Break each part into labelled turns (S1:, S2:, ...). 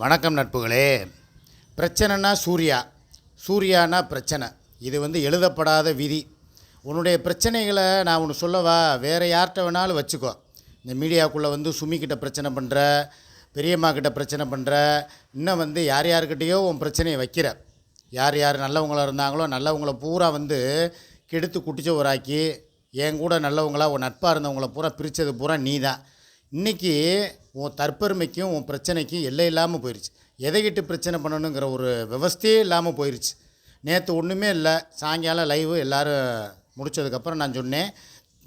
S1: வணக்கம் நட்புகளே. பிரச்சனைனா சூர்யா. சூர்யானா பிரச்சனை. இது வந்து எழுதப்படாத விதி. உன்னுடைய பிரச்சனைகளை நான் ஒன்று சொல்லவா? வேறு யார்கிட்ட வேணாலும் வச்சுக்கோ. இந்த மீடியாக்குள்ளே வந்து சுமிக்கிட்ட பிரச்சனை பண்ணுற பெரியம்மா கிட்ட பிரச்சனை பண்ணுற இன்னும் வந்து யார் யாருக்கிட்டேயோ உன் பிரச்சனையை வைக்கிற. யார் யார் நல்லவங்களா இருந்தாங்களோ நல்லவங்கள பூரா வந்து கெடுத்து குட்டிச்சவராக்கி என் கூட நல்லவங்களாக உன் நட்பாக இருந்தவங்கள பூரா பிரித்தது பூரா நீ தான் இன்றைக்கி உன் தற்பெருமைக்கும் உன் பிரச்சனைக்கும் எல்லை இல்லாமல் போயிடுச்சு எதைகிட்டு பிரச்சனை பண்ணணுங்கிற ஒரு விவஸ்தையே இல்லாமல் போயிடுச்சு நேற்று ஒன்றுமே இல்லை. சாயங்காலம் லைவு எல்லோரும் முடிச்சதுக்கப்புறம் நான் சொன்னேன்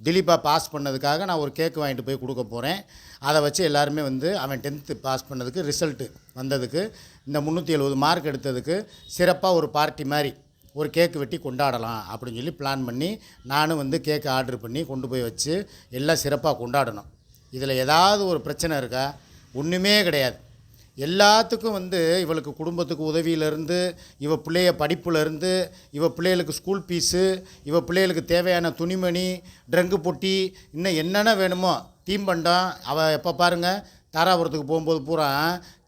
S1: திலீப்பா பாஸ் பண்ணதுக்காக நான் ஒரு கேக்கு வாங்கிட்டு போய் கொடுக்க போகிறேன் அதை வச்சு எல்லாருமே வந்து அவன் டென்த்து பாஸ் பண்ணதுக்கு ரிசல்ட்டு வந்ததுக்கு இந்த முந்நூற்றி எழுபது மார்க் எடுத்ததுக்கு சிறப்பாக ஒரு பார்ட்டி மாதிரி ஒரு கேக்கு வெட்டி கொண்டாடலாம் அப்படின்னு சொல்லி பிளான் பண்ணி நானும் வந்து கேக்கு ஆர்டர் பண்ணி கொண்டு போய் வச்சு எல்லாம் சிறப்பாக கொண்டாடணும். இதில் ஏதாவது ஒரு பிரச்சனை இருக்கா? ஒன்றுமே கிடையாது. எல்லாத்துக்கும் வந்து இவளுக்கு குடும்பத்துக்கு உதவியிலேருந்து இவ பிள்ளைய படிப்புலேருந்து இவ பிள்ளைகளுக்கு ஸ்கூல் ஃபீஸு இவ பிள்ளைகளுக்கு தேவையான துணிமணி ட்ரங்கு பொட்டி இன்னும் என்னென்ன வேணுமோ தீம்பண்டம் அவள் எப்போ பாருங்கள் தாராபுரத்துக்கு போகும்போது பூரா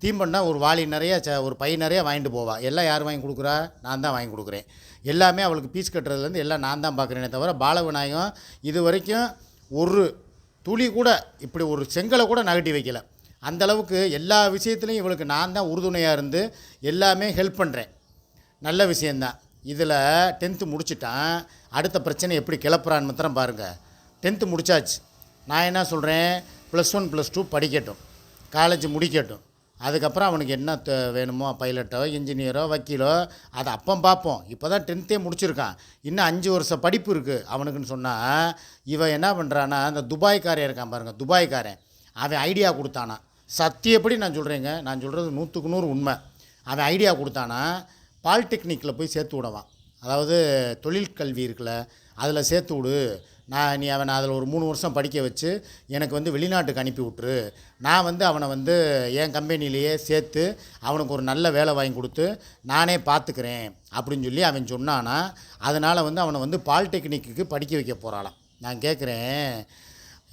S1: தீம்பண்டம் ஒரு வாளி நிறைய ச ஒரு பை நிறைய வாங்கிட்டு போவாள் எல்லாம் யார் வாங்கி கொடுக்குறா? நான் தான் வாங்கி கொடுக்குறேன். எல்லாமே அவளுக்கு பீஸ் கட்டுறதுலேருந்து எல்லாம் நான் தான் பார்க்குறேனே தவிர பாலவிநாயகம் இது வரைக்கும் ஒரு துளி கூட இப்படி ஒரு செங்கலை கூட நகட்டி வைக்கல. அந்தளவுக்கு எல்லா விஷயத்துலையும் இவளுக்கு நான் தான் உறுதுணையாக இருந்து எல்லாமே ஹெல்ப் பண்ணுறேன் நல்ல விஷயந்தான் இதில் டென்த்து முடிச்சிட்டான். அடுத்த பிரச்சனை எப்படி கிளப்புறான்னு மாத்திரம் பாருங்கள் டென்த்து முடித்தாச்சு நான் என்ன சொல்கிறேன் ப்ளஸ் ஒன் ப்ளஸ் டூ படிக்கட்டும். காலேஜ் முடிக்கட்டும். அதுக்கப்புறம் அவனுக்கு என்ன த- வேணுமோ பைலட்டோ இன்ஜினியரோ வக்கீலோ அதை அப்போ பார்ப்போம். இப்போ தான் டென்த்தே முடிச்சிருக்கான். இன்னும் அஞ்சு வருஷம் படிப்பு இருக்குது அவனுக்குன்னு சொன்னால் இவன் என்ன பண்ணுறான்னா அந்த துபாய்க்காரன் இருக்கான் பாருங்கள் துபாய்க்காரன். அவன் ஐடியா கொடுத்தானா. சத்தியப்படி நான் சொல்கிறேங்க நான் சொல்கிறது நூற்றுக்கு நூறு உண்மை. அவன் ஐடியா கொடுத்தானா பாலிடெக்னிக்கில் போய் சேர்த்து விடவான் அதாவது தொழில் கல்வி இருக்குல்ல அதில் சேர்த்து விடு. நான் நீ அவனை அதில் ஒரு மூணு வருஷம் படிக்க வச்சு எனக்கு வந்து வெளிநாட்டுக்கு அனுப்பி விட்ரு நான் வந்து அவனை வந்து என் கம்பெனிலேயே சேர்த்து அவனுக்கு ஒரு நல்ல வேலை வாங்கி கொடுத்து நானே பார்த்துக்கிறேன் அப்படின்னு சொல்லி அவன் சொன்னானா அதனால் வந்து அவனை வந்து பாலிடெக்னிக்கு படிக்க வைக்க போகிறாளாம் நான் கேட்குறேன்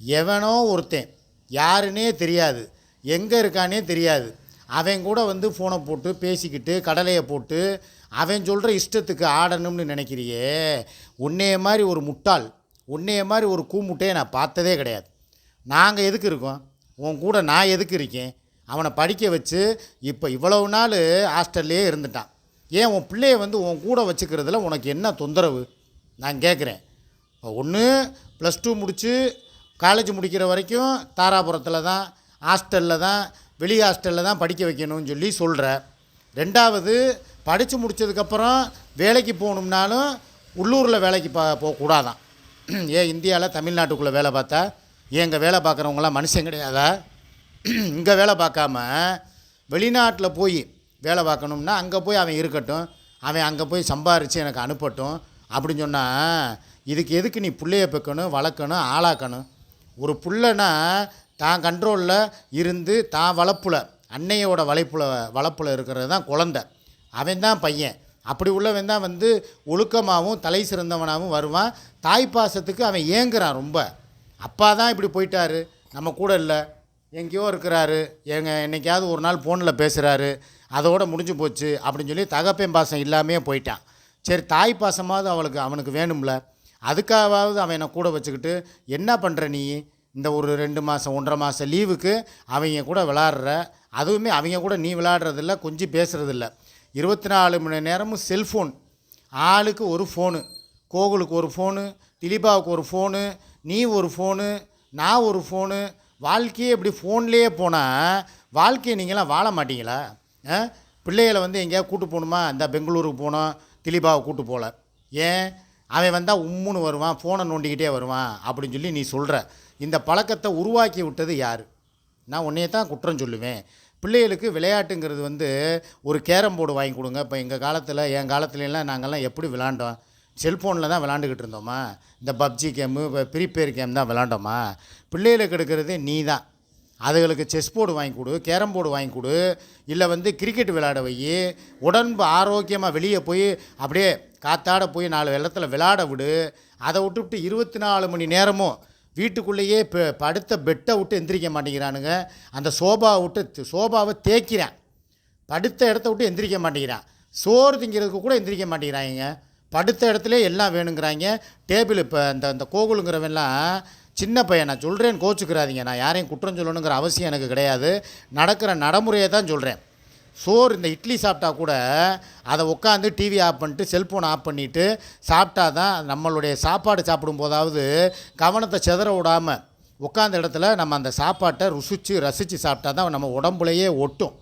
S1: எவனோ ஒருத்தன் யாருன்னே தெரியாது எங்கே இருக்கானே தெரியாது. அவன் கூட வந்து ஃபோனை போட்டு பேசிக்கிட்டு கடலையை போட்டு அவன் சொல்கிற இஷ்டத்துக்கு ஆடணும்னு நினைக்கிறியே உன்னைய மாதிரி ஒரு முட்டாள் உன்னைய மாதிரி ஒரு கூமுட்டையை நான் பார்த்ததே கிடையாது. நாங்கள் எதுக்கு இருக்கோம்? உன் கூட நான் எதுக்கு இருக்கேன்? அவனை படிக்க வச்சு இப்போ இவ்வளவு நாள் ஹாஸ்டல்லையே இருந்துட்டான். ஏன் உன் பிள்ளைய வந்து உன் கூட வச்சுக்கிறதுல உனக்கு என்ன தொந்தரவு? நான் கேட்குறேன் இப்போ ஒன்று ப்ளஸ் டூ முடித்து காலேஜ் முடிக்கிற வரைக்கும் தாராபுரத்தில் தான் ஹாஸ்டலில் தான் வெளி ஹாஸ்டலில் தான் படிக்க வைக்கணும்னு சொல்லி சொல்கிற ரெண்டாவது படித்து முடித்ததுக்கப்புறம் வேலைக்கு போகணும்னாலும் உள்ளூரில் வேலைக்கு பா போகக்கூடாதான். ஏன் இந்தியாவில் தமிழ்நாட்டுக்குள்ளே வேலை பார்த்தா? ஏன் இங்கே வேலை பார்க்குறவங்களாம் மனுஷன் கிடையாதா? இங்கே வேலை பார்க்காம வெளிநாட்டில் போய் வேலை பார்க்கணும்னா அங்கே போய் அவன் இருக்கட்டும் அவன் அங்கே போய் சம்பாரித்து எனக்கு அனுப்பட்டும் அப்படின்னு சொன்னால் இதுக்கு எதுக்கு நீ பிள்ளைய பெக்கணும் வளர்க்கணும் ஆளாக்கணும்? ஒரு புள்ளனா தான் கண்ட்ரோலில் இருந்து தான் வளர்ப்பில் அன்னையோட வளைப்புல வளர்ப்பில் இருக்கிறது தான் குழந்த. அவன் தான் பையன். அப்படி உள்ளவன் தான் வந்து ஒழுக்கமாகவும் தலை சிறந்தவனாகவும் வருவான். தாய் பாசத்துக்கு அவன் ஏங்குறான் ரொம்ப. அப்பா தான் இப்படி போயிட்டாரு. நம்ம கூட இல்லை. எங்கேயோ இருக்கிறாரு. எங்க என்னைக்காவது ஒரு நாள் ஃபோனில் பேசுகிறாரு அதோட முடிஞ்சு போச்சு அப்படின்னு சொல்லி தகப்பேன் பாசம் இல்லாமே போயிட்டான். சரி தாய் பாசமாவது அவளுக்கு அவனுக்கு வேணும்ல. அதுக்காகவாவது அவன் என்னை கூட வச்சுக்கிட்டு என்ன பண்ணுற நீ? இந்த ஒரு ரெண்டு மாதம் ஒன்றரை மாதம் லீவுக்கு அவங்க கூட விளாட்ற. அதுவுமே அவங்க கூட நீ விளாட்றதில்ல கொஞ்சம் பேசுகிறதில்ல இருபத்தி நாலு மணி நேரமும் செல்ஃபோன். ஆளுக்கு ஒரு ஃபோனு கோகுலுக்கு ஒரு ஃபோனு திலீபாவுக்கு ஒரு ஃபோனு நீ ஒரு ஃபோனு நான் ஒரு ஃபோனு வாழ்க்கையே இப்படி ஃபோன்லேயே போனால் வாழ்க்கையை நீங்களாம் வாழ மாட்டீங்களா? ஆ? பிள்ளைகளை வந்து எங்கேயாவது கூட்டு போகணுமா? இந்த பெங்களூருக்கு போனோம் திலீபாவை கூட்டு போகல. ஏன்? அவன் வந்தால் உம்முன்னு வருவான் ஃபோனை நோண்டிக்கிட்டே வருவான் அப்படின்னு சொல்லி நீ சொல்கிற இந்த பழக்கத்தை உருவாக்கி விட்டது யார்? நான் உன்னைய தான் குற்றம் சொல்லுவேன். பிள்ளைகளுக்கு விளையாட்டுங்கிறது வந்து ஒரு கேரம் போர்டு வாங்கி கொடுங்க. இப்போ எங்கள் காலத்தில் என் காலத்துலலாம் நாங்கள்லாம் எப்படி விளாண்டோம்? செல்ஃபோனில் தான் விளாண்டுக்கிட்டு இருந்தோமா? இந்த பப்ஜி கேமு இப்போ ப்ரீபேர் கேம் தான் விளாண்டோமா? பிள்ளைகளுக்கு எடுக்கிறது நீ தான். அதுகளுக்கு செஸ் போர்டு வாங்கி கொடு கேரம் போர்டு வாங்கி கொடு இல்லை வந்து கிரிக்கெட் விளையாட வை. உடம்பு ஆரோக்கியமாக வெளியே போய் அப்படியே காத்தாட போய் நாலு வெள்ளத்தில் விளையாட விடு. அதை விட்டுவிட்டு இருபத்தி நாலு மணி நேரமும் வீட்டுக்குள்ளேயே இப்போ படுத்த பெட்டை விட்டு எந்திரிக்க மாட்டேங்கிறானுங்க. அந்த சோபாவை விட்டு சோபாவை தேய்க்கிறான். படுத்த இடத்த விட்டு எந்திரிக்க மாட்டேங்கிறான். சோறு திங்கிறதுக்கு கூட எந்திரிக்க மாட்டேங்கிறாங்க படுத்த இடத்துல எல்லாம் வேணுங்கிறாங்க டேபிள் இப்போ இந்த இந்த கோகுலுங்கிறவெல்லாம் சின்ன பையன் நான் சொல்கிறேன் கோச்சுக்கிறாதீங்க. நான் யாரையும் குற்றம் சொல்லணுங்கிற அவசியம் எனக்கு கிடையாது. நடக்கிற நடைமுறையை தான் சொல்கிறேன் சோறு இந்த இட்லி சாப்பிட்டா கூட அதை உட்காந்து டிவி ஆஃப் பண்ணிட்டு செல்ஃபோன் ஆஃப் பண்ணிவிட்டு சாப்பிட்டா தான் நம்மளுடைய சாப்பாடு சாப்பிடும் போதாவது கவனத்தை செதற விடாமல் உட்காந்த இடத்துல நம்ம அந்த சாப்பாட்டை ருசித்து ரசித்து சாப்பிட்டா தான் நம்ம உடம்புலையே ஒட்டும்.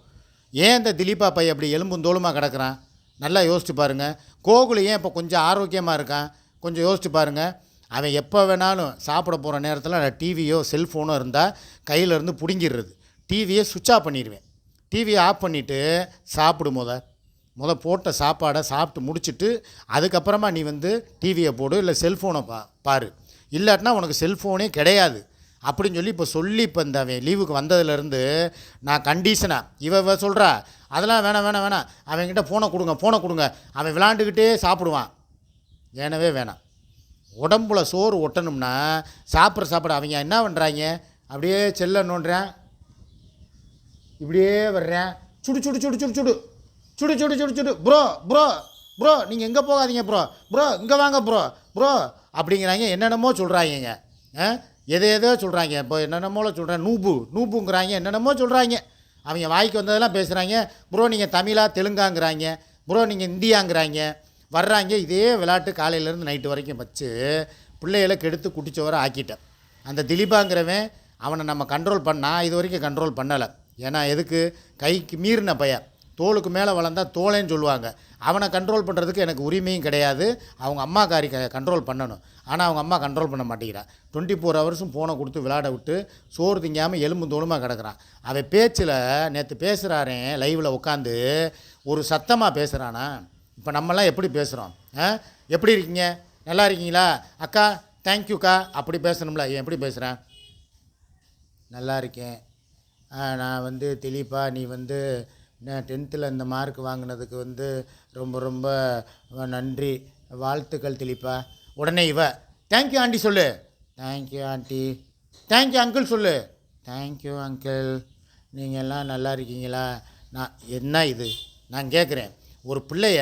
S1: ஏன் இந்த திலீபா பை அப்படி எலும்பும் தோலுமாக கிடக்குறான்? நல்லா யோசிச்சு பாருங்கள் கோகுல் ஏன் இப்போ கொஞ்சம் ஆரோக்கியமாக இருக்கான்? கொஞ்சம் யோசிச்சு பாருங்கள் அவன் எப்போ வேணாலும் சாப்பிட போகிற நேரத்தில் டிவியோ செல்ஃபோனோ இருந்தால் கையிலேருந்து பிடுங்கிடுறது. டிவியை சுவிட்ச் ஆஃப் பண்ணிடுவேன். டிவியை ஆஃப் பண்ணிவிட்டு சாப்பிடு முத. முத போட்ட சாப்பாடை சாப்பிட்டு முடிச்சிட்டு அதுக்கப்புறமா நீ வந்து டிவியை போடு இல்லை செல்ஃபோனை பா பாரு. இல்லாட்டினா உனக்கு செல்ஃபோனே கிடையாது. அப்படின்னு சொல்லி இப்போ சொல்லி இப்போ இந்த அவன் லீவுக்கு வந்ததுலேருந்து நான் கண்டிஷனாக இவ இவ சொல்கிறா அதெல்லாம் வேணாம் வேணாம் வேணாம். அவன்கிட்ட ஃபோனை கொடுங்க ஃபோனை கொடுங்க. அவன் விளாண்டுக்கிட்டே சாப்பிடுவான். வேணவே வேணாம். உடம்புல சோறு ஒட்டணும்னா சாப்பிட்ற சாப்பிட அவங்க என்ன பண்ணுறாங்க அப்படியே செல்ல நோண்டுறேன். இப்படியே வர்றேன். சுடு சுடு சுடு சுடு சுடு. சுடு சுடு சுடு சுடு. ப்ரோ ப்ரோ ப்ரோ நீங்கள் எங்கே போகாதீங்க ப்ரோ. ப்ரோ இங்கே வாங்க ப்ரோ. ப்ரோ அப்படிங்கிறாங்க. என்னென்னமோ சொல்கிறாங்கங்க ஆ? எதை எதோ சொல்கிறாங்க இப்போ என்னென்னமோ சொல்கிறேன் நூபு நூபுங்கிறாங்க என்னென்னமோ சொல்கிறாங்க அவங்க வாய்க்கு வந்ததெல்லாம் பேசுகிறாங்க ப்ரோ நீங்கள் தமிழா தெலுங்காங்கிறாங்க ப்ரோ நீங்கள் இந்தியாங்கிறாங்க வர்றாங்க. இதே விளையாட்டு காலையிலேருந்து நைட்டு வரைக்கும் வச்சு பிள்ளைகளை கெடுத்து குட்டிச்சவரை ஆக்கிட்டேன். அந்த திலீபாங்கிறவன் அவனை நம்ம கண்ட்ரோல் பண்ணால் இது வரைக்கும் கண்ட்ரோல் பண்ணலை. ஏன்னா எதுக்கு? கைக்கு மீறின பையன் தோலுக்கு மேலே வளர்ந்தால் தோலைன்னு சொல்லுவாங்க. அவனை கண்ட்ரோல் பண்ணுறதுக்கு எனக்கு உரிமையும் கிடையாது. அவங்க அம்மா க கண்ட்ரோல் பண்ணணும். ஆனால் அவங்க அம்மா கண்ட்ரோல் பண்ண மாட்டேங்கிறான் டுவெண்ட்டி ஃபோர் ஹவர்ஸும் ஃபோனை கொடுத்து விளாட விட்டு சோறு திங்காமல் எலும்பு தோலுமாக கிடக்குறான். அவன் பேச்சில் நேற்று பேசுகிறாரே லைவில் உட்காந்து ஒரு சத்தமாக பேசுகிறானா இப்போ நம்மலாம் எப்படி பேசுகிறோம் ஆ? எப்படி இருக்கீங்க? நல்லா இருக்கீங்களா? அக்கா தேங்க்யூக்கா அப்படி பேசணும்ல. எப்படி பேசுகிறேன் நல்லா இருக்கேன். நான் வந்து திலீப்பா நீ வந்து நான் டென்த்தில் இந்த மார்க் வாங்கினதுக்கு வந்து ரொம்ப ரொம்ப நன்றி. வாழ்த்துக்கள் திலீப்பா. உடனே இவ தேங்க்யூ ஆண்டி சொல்லு. Thank you aunty. Thank you uncle சொல்லு. தேங்க்யூ அங்கிள் நீங்கள் எல்லாம் நல்லா இருக்கீங்களா? நான் என்ன இது? நான் கேட்குறேன் ஒரு பிள்ளைய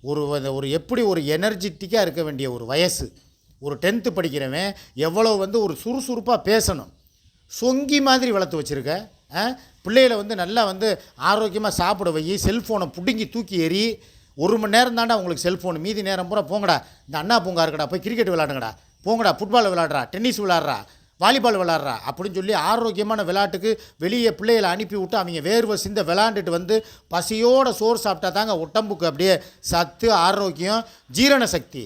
S1: ஒரு ஒரு எப்படி ஒரு எனர்ஜெட்டிக்காக இருக்க வேண்டிய ஒரு வயசு. ஒரு டென்த்து படிக்கிறவன் எவ்வளோ வந்து ஒரு சுறுசுறுப்பாக பேசணும். சொங்கி மாதிரி வளர்த்து வச்சுருக்க பிள்ளைகளை வந்து நல்லா வந்து ஆரோக்கியமாக சாப்பிட வை செல்ஃபோனை பிடுங்கி தூக்கி எறி ஒரு மணி நேரம் தாண்டா உங்களுக்கு செல்ஃபோன் மீதி நேரம் பூரா போங்கடா. இந்த அண்ணா பூங்கா இருக்கடா போய் கிரிக்கெட் விளாடுங்கடா போங்கடா ஃபுட்பால் விளாடுறா டென்னிஸ் விளாட்றா வாலிபால் விளாட்றா அப்படின்னு சொல்லி ஆரோக்கியமான விளையாட்டுக்கு வெளியே பிள்ளைகளை அனுப்பி விட்டு அவங்க வேர்வை சிந்த விளாண்டுட்டு வந்து பசியோட சோறு சாப்பிட்டா தாங்க உடம்புக்கு அப்படியே சத்து ஆரோக்கியம் ஜீரண சக்தி.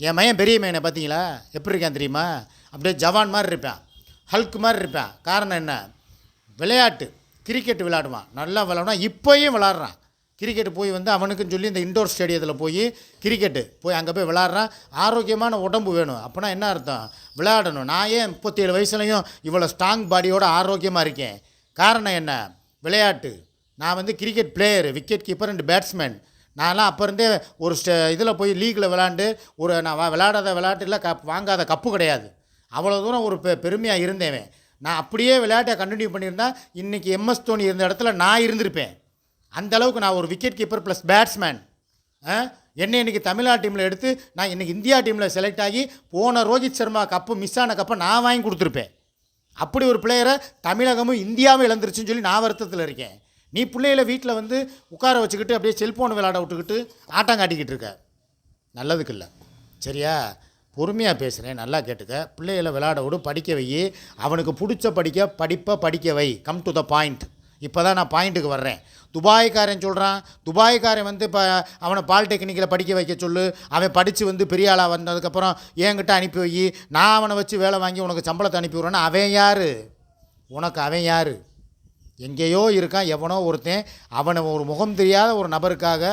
S1: என் மையன் பெரிய மயனை பார்த்தீங்களா? எப்படி இருக்கான் தெரியுமா? அப்படியே ஜவான் மாதிரி இருப்பேன். ஹல்க் மாதிரி இருப்பேன். காரணம் என்ன? விளையாட்டு. கிரிக்கெட் விளையாடுவான். நல்லா விளையாடுவான். இப்போயும் விளாட்றான் கிரிக்கெட் போய் வந்து அவனுக்குன்னு சொல்லி இந்த இண்டோர் ஸ்டேடியத்தில் போய் கிரிக்கெட்டு போய் அங்கே போய் விளாட்றான் ஆரோக்கியமான உடம்பு வேணும். அப்போனா என்ன அர்த்தம்? விளையாடணும். நான் ஏன் முப்பத்தேழு வயசுலையும் இவ்வளோ ஸ்ட்ராங் பாடியோட ஆரோக்கியமாக இருக்கேன்? காரணம் என்ன? விளையாட்டு. நான் வந்து cricket player wicket keeper and batsman நான்லாம் அப்போ இருந்தே ஒரு ஸ்டே இதில் போய் லீக்கில் விளாண்டு ஒரு நான் விளாடாத விளையாடாத விளையாட்டில் கப் வாங்காத கப்பு கிடையாது. அவ்வளோ தூரம் ஒரு பெ பெருமையாக இருந்தேன் நான் அப்படியே விளையாட்டை கண்டினியூ பண்ணியிருந்தா இன்றைக்கி எம்எஸ் தோனி இருந்த இடத்துல நான் இருந்திருப்பேன். அந்த அளவுக்கு நான் ஒரு விக்கெட் கீப்பர் ப்ளஸ் பேட்ஸ்மேன் என்னை இன்றைக்கி தமிழ்நாடு டீமில் எடுத்து நான் இன்றைக்கி இந்தியா டீமில் செலக்ட் ஆகி போன ரோஹித் சர்மா கப்பு மிஸ் ஆன கப்பை நான் வாங்கி கொடுத்துருப்பேன். அப்படி ஒரு பிளேயரை தமிழகமும் இந்தியாவும் இழந்துருச்சுன்னு சொல்லி நான் வருத்தத்தில் இருக்கேன். நீ பிள்ளைகளை வீட்டில் வந்து உட்கார வச்சுக்கிட்டு அப்படியே செல்ஃபோன் விளையாட விட்டுக்கிட்டு ஆட்டம் காட்டிக்கிட்டு இருக்க. நல்லதுக்கு இல்லை. சரியா? பொறுமையாக பேசுகிறேன் நல்லா கேட்டுக்க. பிள்ளைகளை விளையாட விடு படிக்க வை அவனுக்கு பிடிச்ச படிக்க படிப்பை படிக்க வை. கம் டு த பாயிண்ட் இப்போ தான் நான் பாயிண்ட்டுக்கு வர்றேன். துபாய்க்காரன் சொல்கிறான் துபாய்க்காரன் வந்து இப்போ அவனை பாலிடெக்னிக்கில் படிக்க வைக்க சொல்லு. அவன் படித்து வந்து பெரிய ஆளாக வந்ததுக்கப்புறம் என்கிட்ட அனுப்பி வை. நான் அவனை வச்சு வேலை வாங்கி உனக்கு சம்பளத்தை அனுப்பி விட்றேன்னா அவன் யார்? உனக்கு அவன் யார்? எங்கேயோ இருக்கான் எவனோ ஒருத்தன். அவனை ஒரு முகம் தெரியாத ஒரு நபருக்காக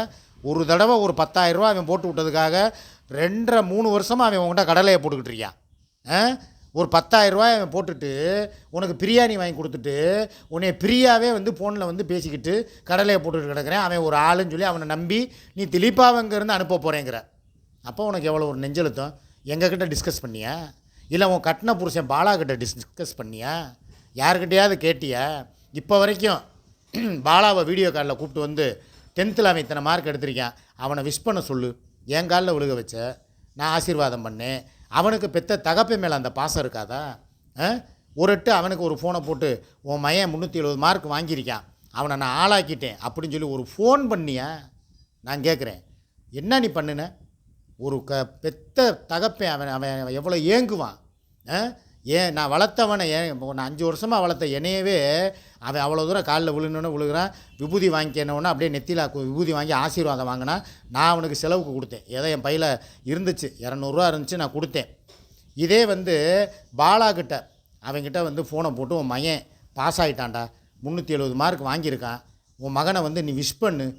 S1: ஒரு தடவை ஒரு பத்தாயிரரூவா அவன் போட்டு விட்டதுக்காக ரெண்டரை மூணு வருஷமாக அவன் உன்கிட்ட கடலையை போட்டுக்கிட்டு ஆ? ஒரு 10000 அவன் போட்டுட்டு உனக்கு பிரியாணி வாங்கி கொடுத்துட்டு உன்னை பிரியாவே வந்து ஃபோனில் வந்து பேசிக்கிட்டு கடலையை போட்டுக்கிட்டு கிடக்குறேன். அவன் ஒரு ஆளுன்னு சொல்லி அவனை நம்பி நீ திலீப்பாவங்கிருந்து அனுப்ப போகிறேங்கிற அப்போ உனக்கு எவ்வளோ ஒரு நெஞ்செழுத்தம்? எங்ககிட்ட டிஸ்கஸ் பண்ணியா? இல்லை உன் கட்டின புருஷன் பாலா கிட்ட டிஸ்கஸ் பண்ணியா? யாருக்கிட்டையாவது கேட்டியா? இப்போ வரைக்கும் பாலாவை வீடியோ காலில் கூப்பிட்டு வந்து டென்த்தில் அவன் இத்தனை மார்க் எடுத்திருக்கான். அவனை விஷ் பண்ண சொல்லு. என் காலில் விழுக வச்ச நான் ஆசீர்வாதம் பண்ணேன். அவனுக்கு பெத்த தகப்பை மேலே அந்த பாசம் இருக்காதா? ஆ? ஒரு எட்டு அவனுக்கு ஒரு ஃபோனை போட்டு உன் மையன் முந்நூற்றி எழுபது மார்க் வாங்கியிருக்கான். அவனை நான் ஆளாக்கிட்டேன். அப்படின்னு சொல்லி ஒரு ஃபோன் பண்ணியா? நான் கேட்குறேன் என்ன நீ பண்ணுன? ஒரு க பெத்த தகப்பேன் அவன் அவன் எவ்வளோ ஏங்குவான்? ஆ? ஏன் நான் வளர்த்தவனை ஏன் நான் அஞ்சு வருஷமாக வளர்த்த என்னையவே அவன் அவ்வளோ தூரம் காலில் விழுணுன்னு விழுகிறான். விபூதி வாங்கிக்கணுன்னு அப்படியே நெத்தியில் கு- விபூதி வாங்கி ஆசீர்வாதம் வாங்கினா நான் அவனுக்கு செலவுக்கு கொடுத்தேன். ஏதோ என் பையில் இருந்துச்சு. இரநூறுவா இருந்துச்சு நான் கொடுத்தேன். இதே வந்து பாலா கிட்ட அவன்கிட்ட வந்து ஃபோனை போட்டு உன் மகன் பாஸ் ஆகிட்டான்டா முந்நூற்றி எழுபது மார்க் வாங்கியிருக்கான். உன் மகனை வந்து நீ விஷ் பண்ணு.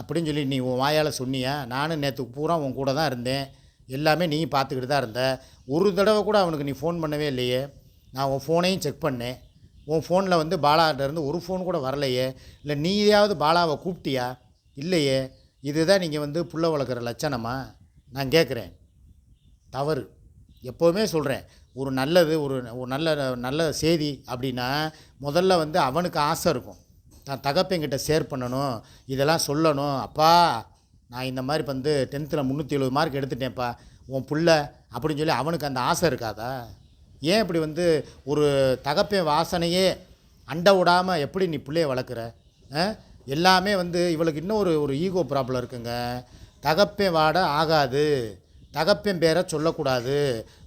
S1: அப்படின்னு சொல்லி நீ உன் வாயால் சொன்னியா? நானும் நேற்று பூரா உன் கூட தான் இருந்தேன். எல்லாமே நீ பார்த்துக்கிட்டு தான் இருந்த. ஒரு தடவை கூட அவனுக்கு நீ ஃபோன் பண்ணவே இல்லையே. நான் உன் ஃபோனையும் செக் பண்ணேன். உன் ஃபோனில் வந்து பாலாட்ட ஒரு ஃபோன் கூட வரலையே. இல்லை நீயாவது பாலாவை கூப்பிட்டியா? இல்லையே. இதுதான் நீங்கள் வந்து புள்ள வளர்க்குற லட்சணமா? நான் கேட்குறேன். தவறு. எப்போவுமே சொல்கிறேன் ஒரு நல்லது ஒரு ஒரு நல்ல நல்ல செய்தி அப்படின்னா முதல்ல வந்து அவனுக்கு ஆசை இருக்கும். தான் தகப்பங்கிட்ட ஷேர் பண்ணணும். இதெல்லாம் சொல்லணும். அப்பா நான் இந்த மாதிரி வந்து டென்த்தில் முந்நூற்றி எழுபது மார்க் எடுத்துட்டேன்ப்பா உன் புள்ள அப்படின்னு சொல்லி அவனுக்கு அந்த ஆசை இருக்காதா? ஏன் இப்படி வந்து ஒரு தகப்பன் வாசனையே அண்ட விடாமல் எப்படி நீ பிள்ளைய வளர்க்குற? ஆ? எல்லாமே வந்து இவளுக்கு இன்னும் ஒரு ஒரு ஈகோ ப்ராப்ளம் இருக்குங்க. தகப்பன் வாட ஆகாது. தகப்பன் பேரை சொல்லக்கூடாது.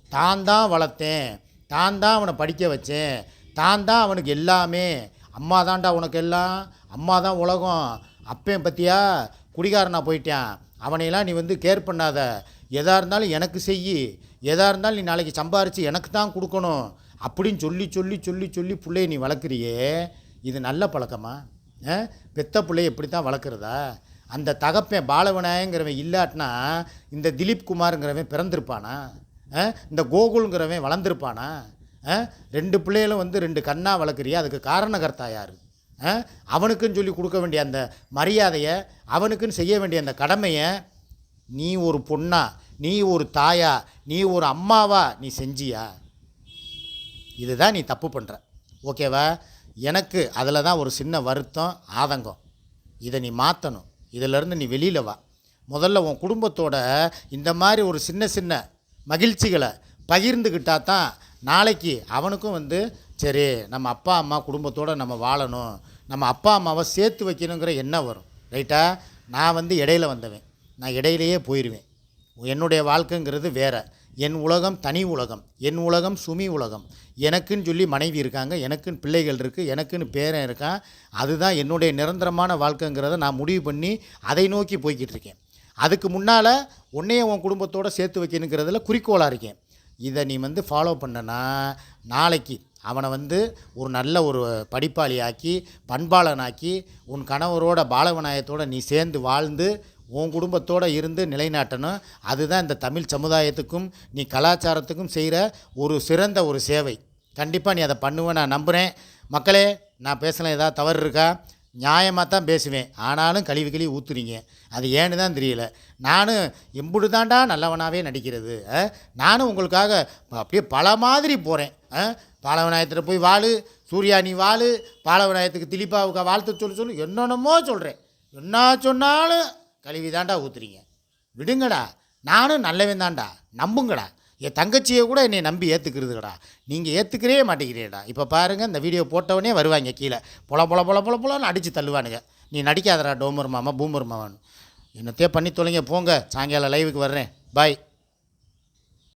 S1: தான் தான் வளர்த்தேன். தான் தான் அவனை படிக்க வச்சேன். தான் தான் அவனுக்கு எல்லாமே. அம்மா தான்டா உனக்கு எல்லாம் அம்மா தான் உலகம். அப்பையும் பற்றியா குடிகாரனா போயிட்டேன். அவனையெல்லாம் நீ வந்து கேர் பண்ணாத. எதாக இருந்தாலும் எனக்கு செய் எதாக இருந்தாலும் நீ நாளைக்கு சம்பாரித்து எனக்கு தான் கொடுக்கணும். அப்படின்னு சொல்லி சொல்லி சொல்லி சொல்லி பிள்ளைய நீ வளர்க்குறியே. இது நல்ல பழக்கமா? ஆ? பெத்த பிள்ளைய இப்படி தான் வளர்க்குறதா? அந்த தகப்பன் பாலவிநாயகங்கிறவன் இல்லாட்டினா இந்த திலீப் குமாருங்கிறவன் பிறந்திருப்பானா? ஆ? இந்த கோகுல்ங்கிறவன் வளர்ந்துருப்பானா? ஆ? ரெண்டு பிள்ளைகளும் வந்து ரெண்டு கண்ணாக வளர்க்குறியா? அதுக்கு காரணகர்த்தா யார்? அவனுக்குன்னு சொல்லி கொடுக்க வேண்டிய அந்த மரியாதையை அவனுக்குன்னு செய்ய வேண்டிய அந்த கடமையை நீ ஒரு பொண்ணா நீ ஒரு தாயா நீ ஒரு அம்மாவா நீ செஞ்சியா? இதுதான் நீ தப்பு பண்ணுற ஓகேவா? எனக்கு அதில் தான் ஒரு சின்ன வருத்தம் ஆதங்கம். இதை நீ மாற்றணும் இதிலேருந்து நீ வெளியில் வா. முதல்ல உன் குடும்பத்தோட இந்த மாதிரி ஒரு சின்ன சின்ன மகிழ்ச்சிகளை பகிர்ந்துக்கிட்டா தான் நாளைக்கு அவனுக்கும் வந்து சரி நம்ம அப்பா அம்மா குடும்பத்தோடு நம்ம வாழணும். நம்ம அப்பா அம்மாவை சேர்த்து வைக்கணுங்கிற எண்ணம் வரும். ரைட்டாக நான் வந்து இடையில வந்தவன். நான் இடையிலேயே போயிடுவேன் என்னுடைய வாழ்க்கைங்கிறது வேறு. என் உலகம் தனி உலகம். என் உலகம் சுமி உலகம். எனக்குன்னு சொல்லி மனைவி இருக்காங்க. எனக்குன்னு பிள்ளைகள் இருக்குது எனக்குன்னு பேரன் இருக்கான். அதுதான் என்னுடைய நிரந்தரமான வாழ்க்கைங்கிறத நான் முடிவு பண்ணி அதை நோக்கி போய்கிட்டு இருக்கேன். அதுக்கு முன்னால் உன்னைய உன் குடும்பத்தோடு சேர்த்து வைக்கணுங்கிறதுல குறிக்கோளாக இருக்கேன். இதை நீ வந்து ஃபாலோ பண்ணனா நாளைக்கு அவனை வந்து ஒரு நல்ல ஒரு படிப்பாளியாக்கி பண்பாளனாக்கி உன் கணவரோட பாலவநாயகத்தோட நீ சேர்ந்து வாழ்ந்து உன் குடும்பத்தோடு இருந்து நிலைநாட்டணும். அதுதான் இந்த தமிழ் சமுதாயத்துக்கும் நீ கலாச்சாரத்துக்கும் செய்கிற ஒரு சிறந்த ஒரு சேவை. கண்டிப்பாக நீ அதை பண்ணுவேன் நான் நம்புகிறேன் மக்களே நான் பேசலாம் ஏதாவது தவறு இருக்கா? நியாயமாக தான் பேசுவேன். ஆனாலும் கழிவு கழுவி ஊற்றுறீங்க அது ஏன்னு தான் தெரியல. நானும் எம்புடு தாண்டா நல்லவனாகவே நடிக்கிறது. ஆ? நானும் உங்களுக்காக அப்படியே பல மாதிரி போகிறேன் பாலவநாயகத்தில் போய் வாழு சூர்யா நீ வாழு பாலவநாயகத்துக்கு திலீபாவுக்கு வாழ்த்து சொல்லு சொல்லு என்னென்னமோ சொல்கிறேன் என்ன சொன்னாலும் கழுவி தாண்டா ஊற்றுறீங்க விடுங்கடா. நானும் நல்லவன் தாண்டா நம்புங்கடா. என் தங்கச்சியை கூட என்னை நம்பி ஏற்றுக்கிறதுடா நீங்கள் ஏற்றுக்கிறே மாட்டேங்கிறீடா இப்போ பாருங்கள் இந்த வீடியோ போட்டவனே வருவாங்க கீழே. பொல பொல பொல பொல பொலன்னு அடித்து தள்ளுவானுங்க. நீ நடிக்காதடா டோமர் மாமா பூமர் மாமான்னு. என்னத்தையே பண்ணி தொலைங்க போங்க. சாயங்காலம் லைவுக்கு வர்றேன். பாய்